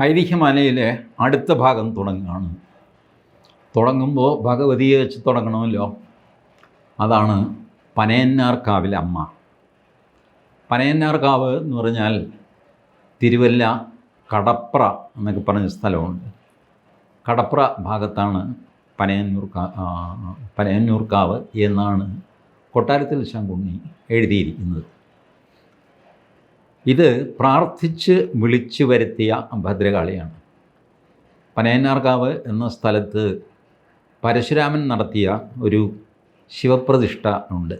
ഐതിഹ്യമാലയിലെ അടുത്ത ഭാഗം തുടങ്ങുകയാണ് തുടങ്ങുമ്പോൾ ഭഗവതിയെ വെച്ച് തുടങ്ങണമല്ലോ. അതാണ് പനയന്നാർക്കാവിലെ അമ്മ. പനയന്നാർക്കാവ് എന്ന് പറഞ്ഞാൽ തിരുവല്ല കടപ്ര എന്നൊക്കെ പറഞ്ഞ സ്ഥലമുണ്ട്. കടപ്ര ഭാഗത്താണ് പനയന്നൂർക്കാവ് ആ, പനയന്നൂർക്കാവ് എന്നാണ് കൊട്ടാരത്തിൽ ശങ്കുണ്ണി എഴുതിയിരിക്കുന്നത്. ഇത് പ്രാർത്ഥിച്ച് വിളിച്ചു വരുത്തിയ ഭദ്രകാളിയാണ്. പനയന്നാർക്കാവ് എന്ന സ്ഥലത്ത് പരശുരാമൻ നടത്തിയ ഒരു ശിവപ്രതിഷ്ഠ ഉണ്ട്.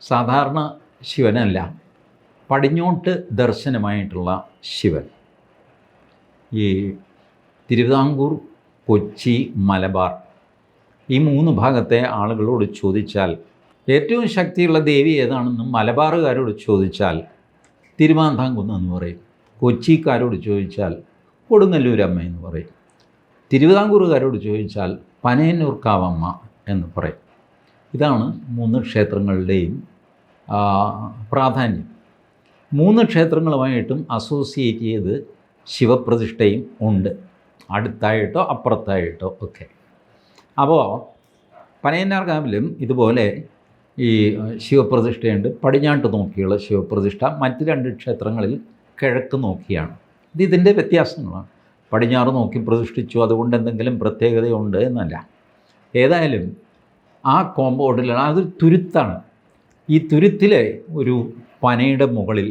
സാധാരണ ശിവനല്ല പടിഞ്ഞോട്ട് ദർശനമായിട്ടുള്ള ശിവൻ. ഈ തിരുവിതാംകൂർ കൊച്ചി മലബാർ ഈ മൂന്ന് ഭാഗത്തെ ആളുകളോട് ചോദിച്ചാൽ ഏറ്റവും ശക്തിയുള്ള ദേവി ഏതാണെന്ന് മലബാറുകാരോട് ചോദിച്ചാൽ തിരുവാന്താംകുന്ന് എന്ന് പറയും. കൊച്ചിക്കാരോട് ചോദിച്ചാൽ കൊടുങ്ങല്ലൂരമ്മ എന്ന് പറയും. തിരുവിതാംകൂറുകാരോട് ചോദിച്ചാൽ പനയന്നൂർക്കാവമ്മ എന്ന് പറയും. ഇതാണ് മൂന്ന് ക്ഷേത്രങ്ങളുടെയും പ്രാധാന്യം. മൂന്ന് ക്ഷേത്രങ്ങളുമായിട്ടും അസോസിയേറ്റ് ചെയ്ത് ശിവപ്രതിഷ്ഠയും ഉണ്ട്. അടുത്തായിട്ടോ അപ്പുറത്തായിട്ടോ ഒക്കെ. അപ്പോൾ പനയന്നാർകാവിലും ഇതുപോലെ ഈ ശിവപ്രതിഷ്ഠയുണ്ട്. പടിഞ്ഞാട്ട് നോക്കിയുള്ള ശിവപ്രതിഷ്ഠ മറ്റ് രണ്ട് ക്ഷേത്രങ്ങളിൽ കിഴക്ക് നോക്കിയാണ്. ഇത് ഇതിന്റെ വ്യത്യാസങ്ങളാണ്. പടിഞ്ഞാറ് നോക്കി പ്രതിഷ്ഠിച്ചു അതുകൊണ്ട് എന്തെങ്കിലും പ്രത്യേകതയുണ്ട് എന്നല്ല. ഏതായാലും ആ കോമ്പൗണ്ടിലാണ് അതൊരു തുരുത്താണ്. ഈ തുരുത്തിലെ ഒരു പനയുടെ മുകളിൽ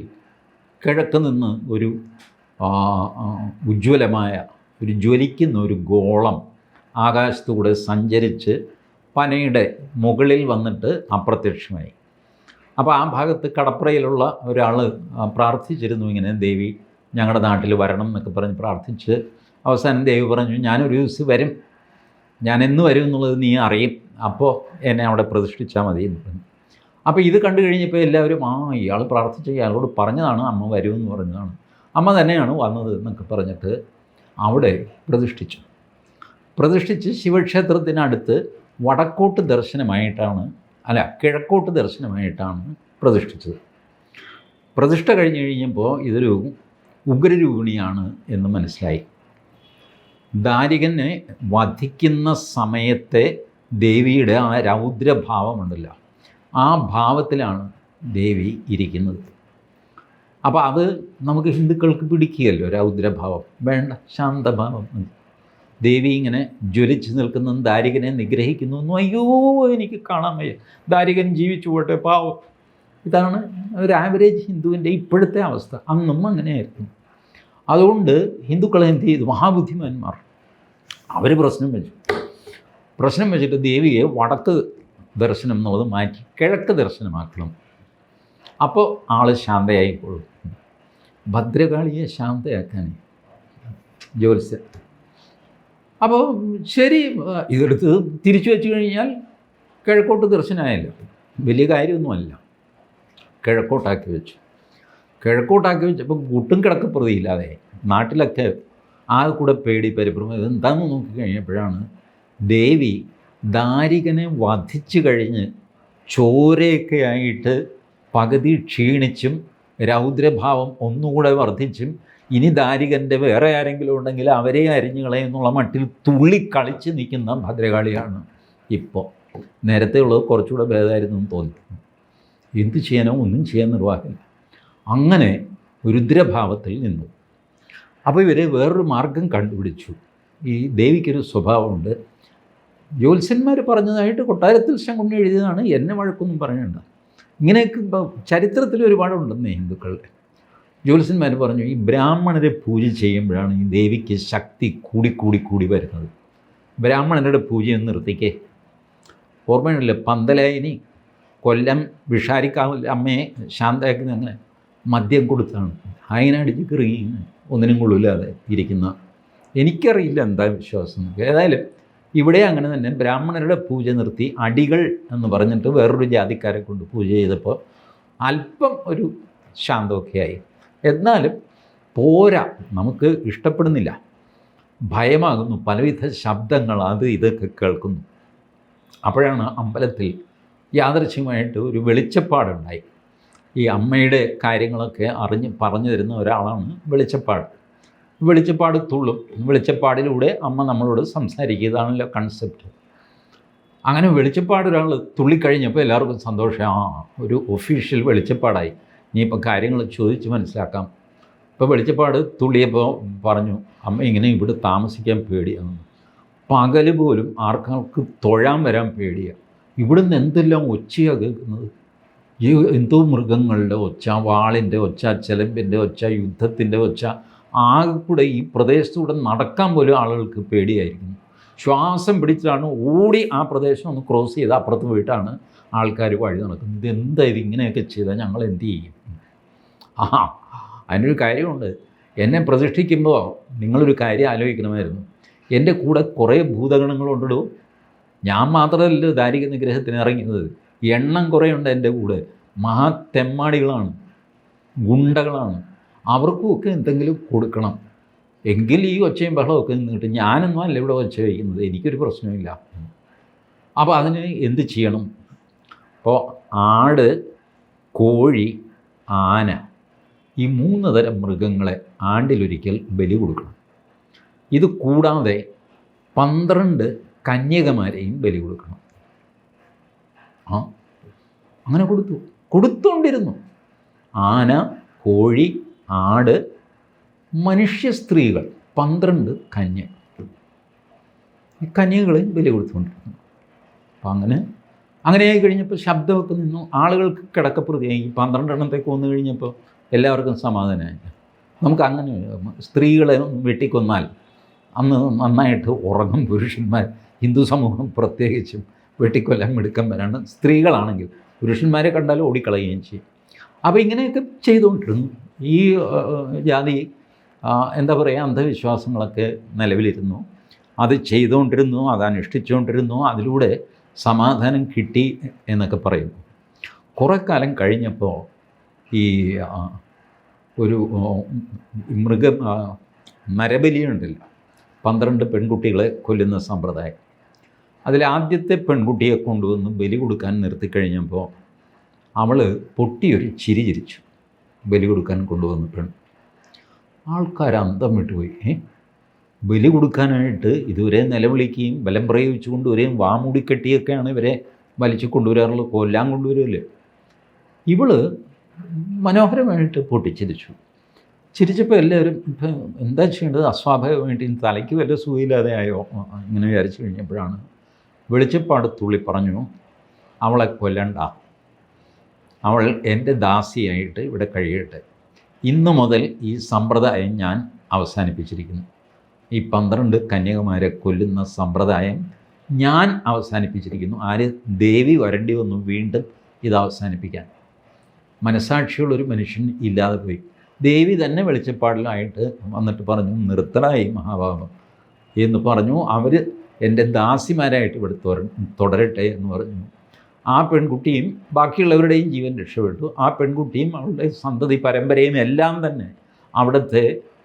കിഴക്ക് നിന്ന് ഒരു ഉജ്ജ്വലമായ ഒരു ജ്വലിക്കുന്ന ഒരു ഗോളം ആകാശത്തൂടെ സഞ്ചരിച്ച് പനയുടെ മുകളിൽ വന്നിട്ട് അപ്രത്യക്ഷമായി. അപ്പോൾ ആ ഭാഗത്ത് കടപ്പുറയിലുള്ള ഒരാൾ പ്രാർത്ഥിച്ചിരുന്നു ഇങ്ങനെ ദേവി ഞങ്ങളുടെ നാട്ടിൽ വരണം എന്നൊക്കെ പറഞ്ഞ് പ്രാർത്ഥിച്ച് അവസാനം ദേവി പറഞ്ഞു ഞാനൊരു ദിവസം വരും. ഞാൻ എന്ന് വരും എന്നുള്ളത് നീ അറിയും. അപ്പോൾ എന്നെ അവിടെ പ്രതിഷ്ഠിച്ചാൽ മതി എന്ന് പറഞ്ഞു. അപ്പോൾ ഇത് കണ്ടു കഴിഞ്ഞപ്പോൾ എല്ലാവരും ആ ഇയാൾ പ്രാർത്ഥിച്ച ഇയാളോട് പറഞ്ഞതാണ് അമ്മ വരുമെന്ന് പറഞ്ഞതാണ്. അമ്മ തന്നെയാണ് വന്നത് എന്നൊക്കെ പറഞ്ഞിട്ട് അവിടെ പ്രതിഷ്ഠിച്ചു. പ്രതിഷ്ഠിച്ച് ശിവക്ഷേത്രത്തിനടുത്ത് വടക്കോട്ട് ദർശനമായിട്ടാണ് അല്ല കിഴക്കോട്ട് ദർശനമായിട്ടാണ് പ്രതിഷ്ഠിച്ചത്. പ്രതിഷ്ഠ കഴിഞ്ഞ് കഴിഞ്ഞപ്പോൾ ഇതൊരു ഉഗ്രരൂപിണിയാണ് എന്ന് മനസ്സിലായി. ദാരികനെ വധിക്കുന്ന സമയത്തെ ദേവിയുടെ ആ രൗദ്രഭാവമുണ്ടല്ലോ. ആ ഭാവത്തിലാണ് ദേവി ഇരിക്കുന്നത്. അപ്പോൾ അത് നമുക്ക് ഹിന്ദുക്കൾക്ക് പിടിക്കുകയല്ലോ രൗദ്രഭാവം. വേണ്ട ശാന്തഭാവം. ദേവി ഇങ്ങനെ ജ്വലിച്ച് നിൽക്കുന്ന ദാരികനെ നിഗ്രഹിക്കുന്നു എന്നും അയ്യോ എനിക്ക് കാണാൻ വയ്യ. ദാരികൻ ജീവിച്ചു പോട്ടെ പാവം. ഇതാണ് ഒരു ആവറേജ് ഹിന്ദുവിന്റെ ഇപ്പോഴത്തെ അവസ്ഥ. അന്നും അങ്ങനെയായിരുന്നു. അതുകൊണ്ട് ഹിന്ദുക്കൾ എന്ത് ചെയ്തു? മഹാബുദ്ധിമാന്മാർ അവർ പ്രശ്നം വെച്ചു. പ്രശ്നം വെച്ചിട്ട് ദേവിയെ വടക്ക് ദർശനം എന്നുള്ളത് മാറ്റി കിഴക്ക് ദർശനമാക്കണം. അപ്പോൾ ആൾ ശാന്തയായിക്കോളും. ഭദ്രകാളിയെ ശാന്തയാക്കാൻ ജ്യോത്സ്യൻ അപ്പോൾ ശരി ഇതെടുത്ത് തിരിച്ചു വെച്ച് കഴിഞ്ഞാൽ കിഴക്കോട്ട് ദർശനമായല്ലോ. വലിയ കാര്യമൊന്നുമല്ല. കിഴക്കോട്ടാക്കി വെച്ചു. കിഴക്കോട്ടാക്കി വെച്ചപ്പോൾ കൂട്ടും കിടക്ക് പ്രതിയില്ലാതെ നാട്ടിലൊക്കെ ആ കൂടെ പേടി പരിഭ്രമം ഇതെന്താണെന്ന് നോക്കി കഴിഞ്ഞപ്പോഴാണ് ദേവി ദാരികനെ വധിച്ചു കഴിഞ്ഞ് ചോരയൊക്കെ ആയിട്ട് പകുതി ക്ഷീണിച്ചും രൗദ്രഭാവം ഒന്നുകൂടെ വർദ്ധിച്ചും ഇനി ദാരികന്റെ വേറെ ആരെങ്കിലും ഉണ്ടെങ്കിൽ അവരെ അരിഞ്ഞു എന്നുള്ള മട്ടിൽ തുള്ളി കളിച്ച് നിൽക്കുന്ന ഭദ്രകാളിയാണ് ഇപ്പോൾ നേരത്തെ ഉള്ളത് കുറച്ചുകൂടെ ഭേദമായിരുന്നു എന്ന് തോന്നി. എന്ത് ചെയ്യാനോ ഒന്നും ചെയ്യാൻ നിർവാഹമില്ല. അങ്ങനെ രുദ്രഭാവത്തിൽ നിന്നു. അപ്പോൾ ഇവർ വേറൊരു മാർഗം കണ്ടുപിടിച്ചു. ഈ ദേവിക്കൊരു സ്വഭാവമുണ്ട്. ജ്യോത്സ്യന്മാർ പറഞ്ഞതായിട്ട് കൊട്ടാരത്തിൽ ശങ്കുണ്ണി എഴുതിയതാണ് എന്നെ വഴക്കൊന്നും പറയണ്ട ഇങ്ങനെയൊക്കെ ചരിത്രത്തിൽ ഒരുപാടുണ്ടെന്നേ ഹിന്ദുക്കളുടെ. ജ്യോത്സ്യന്മാർ പറഞ്ഞു ഈ ബ്രാഹ്മണരെ പൂജ ചെയ്യുമ്പോഴാണ് ഈ ദേവിക്ക് ശക്തി കൂടി കൂടി കൂടി വരുന്നത്. ബ്രാഹ്മണരുടെ പൂജ നിർത്തിക്കേ. ഓർമ്മയുണ്ടല്ലോ പന്തലായിനി കൊല്ലം വിഷാരിക്കാവിൽ അമ്മയെ ശാന്തയാക്കുന്ന അങ്ങനെ മദ്യം കൊടുത്താണ്. അതിനടിച്ച് കിറുകിന്ന് ഒന്നിനും കൊള്ളില്ലാതെ ഇരിക്കുന്ന. എനിക്കറിയില്ല എന്താ വിശ്വാസം. ഏതായാലും ഇവിടെ അങ്ങനെ തന്നെ ബ്രാഹ്മണരുടെ പൂജ നിർത്തി അടികൾ എന്ന് പറഞ്ഞിട്ട് വേറൊരു ജാതിക്കാരെ കൊണ്ട് പൂജ ചെയ്തപ്പോൾ അല്പം ഒരു ശാന്തമൊക്കെ ആയി. എന്നാലും പോരാ നമുക്ക് ഇഷ്ടപ്പെടുന്നില്ല. ഭയമാകുന്നു പലവിധ ശബ്ദങ്ങൾ അത് ഇതൊക്കെ കേൾക്കുന്നു. അപ്പോഴാണ് അമ്പലത്തിൽ യാദൃശ്യമായിട്ട് ഒരു വെളിച്ചപ്പാടുണ്ടായി. ഈ അമ്മയുടെ കാര്യങ്ങളൊക്കെ അറിഞ്ഞ് പറഞ്ഞു തരുന്ന ഒരാളാണ് വെളിച്ചപ്പാട്. വെളിച്ചപ്പാട് തുള്ളും വെളിച്ചപ്പാടിലൂടെ അമ്മ നമ്മളോട് സംസാരിക്കുക ഇതാണല്ലോ കൺസെപ്റ്റ് അങ്ങനെ വെളിച്ചപ്പാട് ഒരാൾ തുള്ളിക്കഴിഞ്ഞപ്പോൾ എല്ലാവർക്കും സന്തോഷം. ആ ഒരു ഒഫീഷ്യൽ വെളിച്ചപ്പാടായി. ഇനിയിപ്പോൾ കാര്യങ്ങൾ ചോദിച്ച് മനസ്സിലാക്കാം. ഇപ്പോൾ വെളിച്ചപ്പാട് തുള്ളിയപ്പോൾ പറഞ്ഞു അമ്മ ഇങ്ങനെ ഇവിടെ താമസിക്കാൻ പേടിയാണ്. പകൽ പോലും ആർക്കാർക്ക് തൊഴാൻ വരാൻ പേടിയാണ് ഇവിടുന്ന് എന്തെല്ലാം ഒച്ചയാണ് കേൾക്കുന്നത്? ഈ എന്തോ മൃഗങ്ങളുടെ ഒച്ച വാളിന്റെ ഒച്ച ചെലമ്പിന്റെ ഒച്ച യുദ്ധത്തിന്റെ ഒച്ച ആകെ കൂടെ ഈ പ്രദേശത്തൂടെ നടക്കാൻ പോലും ആളുകൾക്ക് പേടിയായിരിക്കുന്നു. ശ്വാസം പിടിച്ചിട്ടാണ് ഓടി ആ പ്രദേശം ഒന്ന് ക്രോസ് ചെയ്ത് അപ്പുറത്ത് പോയിട്ടാണ് ആൾക്കാർ വഴി നടക്കുന്നത്. ഇത് എന്താ ഇത്? ഇങ്ങനെയൊക്കെ ചെയ്താൽ ഞങ്ങൾ എന്ത് ചെയ്യും? ആ അതിനൊരു കാര്യമുണ്ട്. എന്നെ പ്രതിഷ്ഠിക്കുമ്പോൾ നിങ്ങളൊരു കാര്യം ആലോചിക്കണമായിരുന്നു. എന്റെ കൂടെ കുറേ ഭൂതഗണങ്ങളുണ്ടോ ഞാൻ മാത്രമല്ല ദാരിക നിഗ്രഹത്തിന് ഇറങ്ങിയത്. എണ്ണം കുറേ ഉണ്ട് എന്റെ കൂടെ. മഹാ തെമ്മാടികളാണ് ഗുണ്ടകളാണ് അവർക്കുമൊക്കെ എന്തെങ്കിലും കൊടുക്കണം. എങ്കിൽ ഈ ഒച്ചയും ബഹളമൊക്കെ നിന്നിട്ട് ഞാനൊന്നും അല്ല ഇവിടെ ഒച്ച വയ്ക്കുന്നത്. എനിക്കൊരു പ്രശ്നമില്ല അപ്പോൾ അതിന് എന്ത് ചെയ്യണം? അപ്പോൾ ആട് കോഴി ആന ഈ മൂന്ന് തരം മൃഗങ്ങളെ ആണ്ടിലൊരിക്കൽ ബലി കൊടുക്കണം. ഇത് കൂടാതെ പന്ത്രണ്ട് കന്യകമാരെയും ബലി കൊടുക്കണം. ആ അങ്ങനെ കൊടുത്തു. കൊടുത്തുകൊണ്ടിരുന്നു ആന കോഴി ആട് മനുഷ്യ സ്ത്രീകൾ പന്ത്രണ്ട് കന്യ. ഈ കന്യകളെ ബലി കൊടുത്തുകൊണ്ടിരുന്നു അപ്പം അങ്ങനെ അങ്ങനെ ആയി കഴിഞ്ഞപ്പോൾ ശബ്ദമൊക്കെ നിന്നു. ആളുകൾക്ക് കിടക്കപ്രതിയായി പന്ത്രണ്ടെണ്ണത്തെ കൊന്നു കഴിഞ്ഞപ്പോൾ എല്ലാവർക്കും സമാധാനമായി. നമുക്ക് അങ്ങനെ സ്ത്രീകളെ വെട്ടിക്കൊന്നാൽ അന്ന് നന്നായിട്ട് ഉറങ്ങും പുരുഷന്മാർ. ഹിന്ദു സമൂഹം പ്രത്യേകിച്ചും വെട്ടിക്കൊല്ലാൻ മിടുക്കന്മാരാണ്. സ്ത്രീകളാണെങ്കിൽ പുരുഷന്മാരെ കണ്ടാൽ ഓടിക്കളയുകയും ചെയ്യും. അപ്പോൾ ഇങ്ങനെയൊക്കെ ചെയ്തുകൊണ്ടിരുന്നു. ഈ ജാതി എന്താ പറയുക അന്ധവിശ്വാസങ്ങളൊക്കെ നിലവിലിരുന്നു. അത് ചെയ്തുകൊണ്ടിരുന്നു അത് അനുഷ്ഠിച്ചുകൊണ്ടിരുന്നു അതിലൂടെ സമാധാനം കിട്ടി എന്നൊക്കെ പറയുന്നു കുറേ കാലം കഴിഞ്ഞപ്പോൾ ഈ ഒരു മൃഗ നരബലിയുണ്ടല്ലോ. പന്ത്രണ്ട് പെൺകുട്ടികളെ കൊല്ലുന്ന സമ്പ്രദായം. അതിൽ ആദ്യത്തെ പെൺകുട്ടിയെ കൊണ്ടുവന്ന് ബലി കൊടുക്കാൻ നിർത്തി കഴിഞ്ഞപ്പോൾ അവൾ പൊട്ടിയൊരു ചിരി ചിരിച്ചു. ബലി കൊടുക്കാൻ കൊണ്ടുവന്ന പെൺ ആൾക്കാർ അന്തം വിട്ടുപോയി ബലി കൊടുക്കാനായിട്ട് ഇതുവരെ നിലവിളിക്കുകയും ബലം പ്രയോഗിച്ചു കൊണ്ടുവരികയും വാമൂടിക്കെട്ടിയൊക്കെയാണ് ഇവരെ വലിച്ചു കൊണ്ടുവരാറുള്ളത് കൊല്ലാൻ കൊണ്ടുവരുമല്ലേ ഇവൾ മനോഹരമായിട്ട് പൊട്ടിച്ചിരിച്ചു. ചിരിച്ചപ്പോൾ എല്ലാവരും ഇപ്പം എന്താ ചെയ്യേണ്ടത്? അസ്വാഭാവികമായിട്ട് തലയ്ക്ക് വല്ല സുഖയില്ലാതെ ആയോ? ഇങ്ങനെ വിചാരിച്ചു കഴിഞ്ഞപ്പോഴാണ് വെളിച്ചപ്പാട് തുള്ളി പറഞ്ഞു അവളെ കൊല്ലണ്ട. അവൾ എന്റെ ദാസിയായിട്ട് ഇവിടെ കഴിയട്ടെ. ഇന്നു മുതൽ ഈ സമ്പ്രദായം ഞാൻ അവസാനിപ്പിച്ചിരിക്കുന്നു. ഈ പന്ത്രണ്ട് കന്യകമാരെ കൊല്ലുന്ന സമ്പ്രദായം ഞാൻ അവസാനിപ്പിച്ചിരിക്കുന്നു. ആര്? ദേവി വരേണ്ടി വന്നു വീണ്ടും ഇത് അവസാനിപ്പിക്കാൻ. മനസാക്ഷിയുള്ളൊരു മനുഷ്യൻ ഇല്ലാതെ പോയി. ദേവി തന്നെ വെളിച്ചപ്പാടിലായിട്ട് വന്നിട്ട് പറഞ്ഞു നിർത്തടായി മഹാഭാവം. എന്ന് പറഞ്ഞു. അവർ എന്റെ ദാസിമാരായിട്ട് ഇവിടെ തുടര- തുടരട്ടെ എന്ന് പറഞ്ഞു. ആ പെൺകുട്ടിയും ബാക്കിയുള്ളവരുടെയും ജീവൻ രക്ഷപ്പെട്ടു. ആ പെൺകുട്ടിയും അവളുടെ സന്തതി പരമ്പരയും എല്ലാം തന്നെ അവിടുത്തെ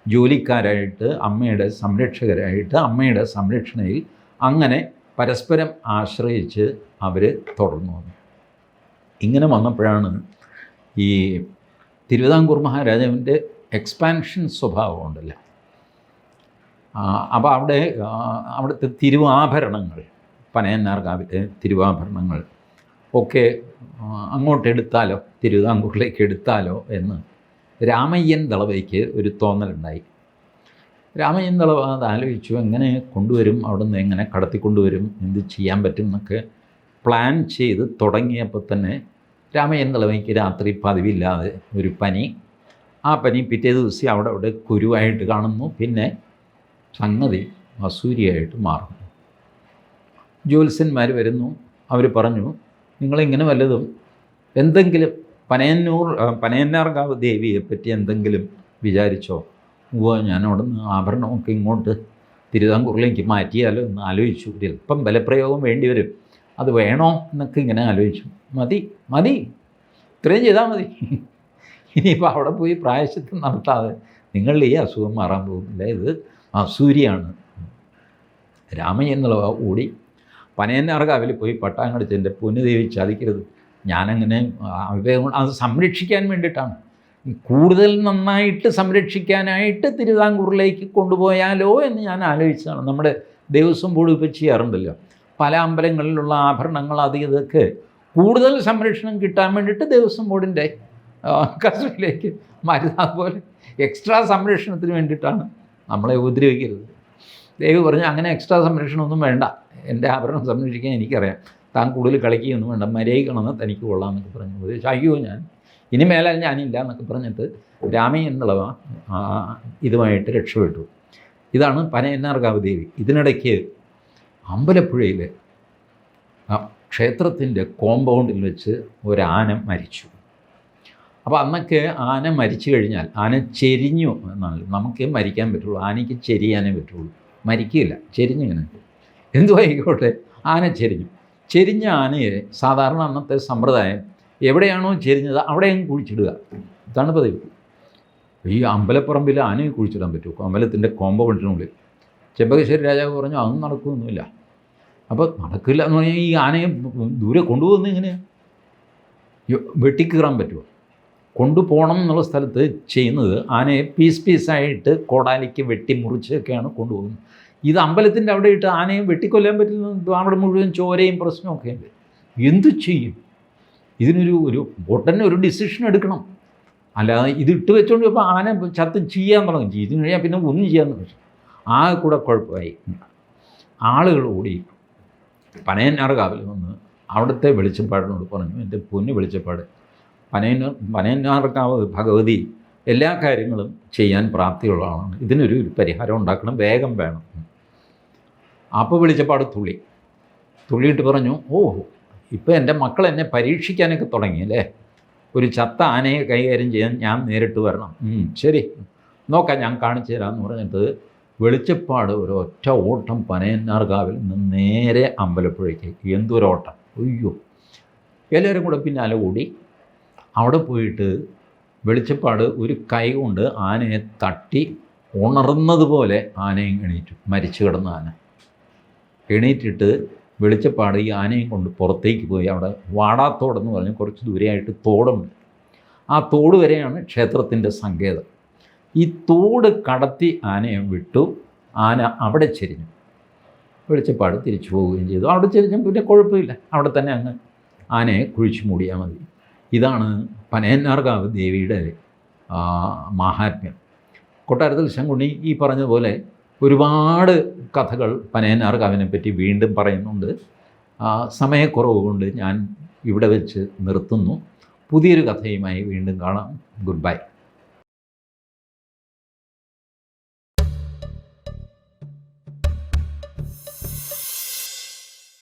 ജോലിക്കാരായിട്ട് അമ്മയുടെ സംരക്ഷകരായിട്ട് അമ്മയുടെ സംരക്ഷണയിൽ അങ്ങനെ പരസ്പരം ആശ്രയിച്ച് അവർ തുടർന്നു വന്നു. ഇങ്ങനെ വന്നപ്പോഴാണ് ഈ തിരുവിതാംകൂർ മഹാരാജാവിന്റെ എക്സ്പാൻഷൻ സ്വഭാവം ഉണ്ടല്ലോ? അപ്പോൾ അവിടെ അവിടുത്തെ തിരുവാഭരണങ്ങൾ പനയന്നാർകാവിലെ തിരുവാഭരണങ്ങൾ ഒക്കെ അങ്ങോട്ടെടുത്താലോ തിരുവിതാംകൂറിലേക്ക് എടുത്താലോ എന്ന് രാമയ്യൻ ദളവയ്ക്ക് ഒരു തോന്നലുണ്ടായി. രാമയ്യൻ ദളവ അത് ആലോചിച്ചു എങ്ങനെ കൊണ്ടുവരും അവിടെ നിന്ന് എങ്ങനെ കടത്തിക്കൊണ്ടുവരും എന്ത് ചെയ്യാൻ പറ്റും എന്നൊക്കെ പ്ലാൻ ചെയ്ത് തുടങ്ങിയപ്പോൾ തന്നെ രാമയ്യൻ ദളവയ്ക്ക് രാത്രി പതിവില്ലാതെ ഒരു പനി. ആ പനി പിറ്റേ ദിവസം അവിടെ അവിടെ കുരുവായിട്ട് കാണുന്നു. പിന്നെ സംഗതി അസൂരിയായിട്ട് മാറുന്നു. ജ്യോത്സ്യന്മാർ വരുന്നു. അവർ പറഞ്ഞു നിങ്ങളിങ്ങനെ വല്ലതും എന്തെങ്കിലും പനയന്നൂർ പനയന്നാർകാവ് ദേവിയെ പറ്റി എന്തെങ്കിലും വിചാരിച്ചോ? ഓ ഞാൻ അവിടെ നിന്ന് ആഭരണമൊക്കെ ഇങ്ങോട്ട് തിരുവിതാംകൂറിലേക്ക് മാറ്റിയാലോ എന്ന് ആലോചിച്ചു. ഒരല്പം ബലപ്രയോഗം വേണ്ടി വരും. അത് വേണോ എന്നൊക്കെ ഇങ്ങനെ ആലോചിച്ചു. മതി മതി. ഇത്രയും ചെയ്താൽ മതി. ഇനിയിപ്പോൾ അവിടെ പോയി പ്രായശ്ചിത്തം നടത്താതെ നിങ്ങൾ ഈ അസുഖം മാറാൻ പോകുന്നില്ല. ഇത് അസൂരിയാണ്. രാമയ്യ എന്നുള്ള ഓടി പനയന്നാർക്കാവിൽ പോയി പട്ടാങ്ങൾ എന്റെ പൊന്നുദേവി ചതിക്കരുത്. ഞാനങ്ങനെ അത് സംരക്ഷിക്കാൻ വേണ്ടിയിട്ടാണ്. കൂടുതൽ നന്നായിട്ട് സംരക്ഷിക്കാനായിട്ട് തിരുവിതാംകൂറിലേക്ക് കൊണ്ടുപോയാലോ എന്ന് ഞാൻ ആലോചിച്ചതാണ്. നമ്മുടെ ദേവസ്വം ബോർഡ് ഇപ്പോൾ ചെയ്യാറുണ്ടല്ലോ. പല അമ്പലങ്ങളിലുള്ള ആഭരണങ്ങൾ അത് ഇതൊക്കെ കൂടുതൽ സംരക്ഷണം കിട്ടാൻ വേണ്ടിയിട്ട് ദേവസ്വം ബോർഡിന്റെ കസ്റ്റഡിയിലേക്ക് മരുന്ന് അതുപോലെ എക്സ്ട്രാ സംരക്ഷണത്തിന് വേണ്ടിയിട്ടാണ് നമ്മളെ ഉപദ്രവിക്കരുത്. ദേവി പറഞ്ഞു അങ്ങനെ എക്സ്ട്രാ സംരക്ഷണമൊന്നും വേണ്ട. എന്റെ ആഭരണം സംരക്ഷിക്കാൻ എനിക്കറിയാം. താൻ കൂടുതൽ കളിക്കുകയൊന്നും വേണ്ട. മരയിക്കണമെന്ന് തനിക്ക് കൊള്ളാം എന്നൊക്കെ പറഞ്ഞു ഉപദേശിച്ചു അയ്യോ ഞാൻ. ഇനി മേലാൽ ഞാനില്ല എന്നൊക്കെ പറഞ്ഞിട്ട് രാമി എന്നുള്ളവ ഇതുമായിട്ട് രക്ഷപ്പെട്ടു. ഇതാണ് പനയന്നാർകാവ് ദേവി. ഇതിനിടയ്ക്ക് അമ്പലപ്പുഴയിൽ ക്ഷേത്രത്തിന്റെ കോമ്പൗണ്ടിൽ വെച്ച് ഒരാന മരിച്ചു. അപ്പോൾ അന്നൊക്കെ ആന മരിച്ചു കഴിഞ്ഞാൽ ആന ചെരിഞ്ഞു. എന്നാണ് നമുക്ക് മരിക്കാൻ പറ്റുള്ളൂ. ആനയ്ക്ക് ചെരിയാനേ പറ്റുള്ളൂ. മരിക്കില്ല ചെരിഞ്ഞിങ്ങനെ എന്തു ആയിക്കോട്ടെ? ആന ചെരിഞ്ഞു. ചെരിഞ്ഞ ആനയെ സാധാരണ അന്നത്തെ സമ്പ്രദായം എവിടെയാണോ ചെരിഞ്ഞത് അവിടെ അങ്ങ് കുഴിച്ചിടുക. ഇതാണ് പതിവ്. ഈ അമ്പലപ്പറമ്പിൽ ആനയെ കുഴിച്ചിടാൻ പറ്റുമോ? അമ്പലത്തിന്റെ കോമ്പൗണ്ടിനുള്ളിൽ. ചെമ്പകശ്ശേരി രാജാവ് പറഞ്ഞു അതും നടക്കുമൊന്നുമില്ല അപ്പോൾ നടക്കില്ല എന്ന് പറഞ്ഞാൽ ഈ ആനയെ ദൂരെ കൊണ്ടുപോകുന്നത് എങ്ങനെയാണ് വെട്ടിക്കീറാൻ പറ്റുമോ? കൊണ്ടുപോകണം എന്നുള്ള സ്ഥലത്ത് ചെയ്യുന്നത് ആനയെ പീസ് പീസായിട്ട് കോടാലിക്ക് വെട്ടി മുറിച്ചൊക്കെയാണ് കൊണ്ടുപോകുന്നത്. ഇത് അമ്പലത്തിന്റെ അവിടെ ഇട്ട് ആനയും വെട്ടിക്കൊല്ലാൻ പറ്റില്ല അവിടെ മുഴുവൻ ചോരയും പ്രശ്നമൊക്കെ ഉണ്ട്. എന്തു ചെയ്യും? ഇതിനൊരു ഒരു ഉടനെ ഒരു ഡിസിഷൻ എടുക്കണം. അല്ലാതെ ഇത് ഇട്ട് വെച്ചുകൊണ്ട് ഇപ്പോൾ ആന ചത്ത് ചെയ്യാൻ തുടങ്ങും. ചെയ്തു കഴിഞ്ഞാൽ പിന്നെ ഒന്നും ചെയ്യാൻ വെച്ചു ആ കൂടെ കുഴപ്പമായി. ആളുകൾ ഓടി. പനയന്നാർ കാവിൽ നിന്ന് അവിടുത്തെ വെളിച്ചപ്പാടിനോട് പറഞ്ഞു എന്റെ പൊന്ന് വെളിച്ചപ്പാട്. പനയന്നാർ പനയന്നാർക്കാവ് ഭഗവതി എല്ലാ കാര്യങ്ങളും ചെയ്യാൻ പ്രാപ്തിയുള്ള ആളാണ് ഇതിനൊരു പരിഹാരം ഉണ്ടാക്കണം വേഗം വേണം. അപ്പോൾ വിളിച്ചപ്പാട് തുള്ളി. തുള്ളിയിട്ട് പറഞ്ഞു ഓ ഇപ്പോൾ എന്റെ മക്കൾ എന്നെ പരീക്ഷിക്കാനൊക്കെ തുടങ്ങി തുടങ്ങിയല്ലേ ഒരു ചത്ത ആനയെ കൈകാര്യം ചെയ്യാൻ ഞാൻ നേരിട്ട് വരണം. ശരി. നോക്കാം ഞാൻ കാണിച്ചു തരാമെന്ന് പറഞ്ഞിട്ട് വെളിച്ചപ്പാട് ഒരു ഒറ്റ ഓട്ടം പനയന്നാർകാവിൽ നിന്ന് നേരെ അമ്പലപ്പുഴയ്ക്ക്. എന്തൊരോട്ടം അയ്യോ. എല്ലാവരും കൂടെ പിന്നാലെ കൂടി അവിടെ പോയിട്ട് വെളിച്ചപ്പാട് ഒരു കൈ കൊണ്ട് ആനയെ തട്ടി ഉണർന്നതുപോലെ ആനയും എണീറ്റു. മരിച്ചു കിടന്ന ആന. എണീറ്റിട്ട് വെളിച്ചപ്പാട് ഈ ആനയും കൊണ്ട് പുറത്തേക്ക് പോയി. അവിടെ വാടാത്തോടെന്ന് പറഞ്ഞ് കുറച്ച് ദൂരെയായിട്ട് തോടുണ്ട്. ആ തോട് വരെയാണ് ക്ഷേത്രത്തിന്റെ സങ്കേതം. ഈ തോട് കടത്തി ആനയെ വിട്ടു. ആന അവിടെ ചെരിഞ്ഞു. വെളിച്ചപ്പാട് തിരിച്ചു പോവുകയും ചെയ്തു. അവിടെ ചെരിഞ്ഞ പിന്നെ കുഴപ്പമില്ല. അവിടെ തന്നെ അങ്ങ് ആനയെ കുഴിച്ചു മൂടിയാൽ മതി. ഇതാണ് പനയന്നാർകാവ് ദേവിയുടെ മാഹാത്മ്യം. കൊട്ടാരത്തിൽ ശങ്കുണ്ണി ഈ പറഞ്ഞതുപോലെ ഒരുപാട് കഥകൾ പനയന്നാർകാവിനെ പറ്റി വീണ്ടും പറയുന്നുണ്ട്. സമയക്കുറവ് കൊണ്ട് ഞാൻ ഇവിടെ വെച്ച് നിർത്തുന്നു. പുതിയൊരു കഥയുമായി വീണ്ടും കാണാം. Good bye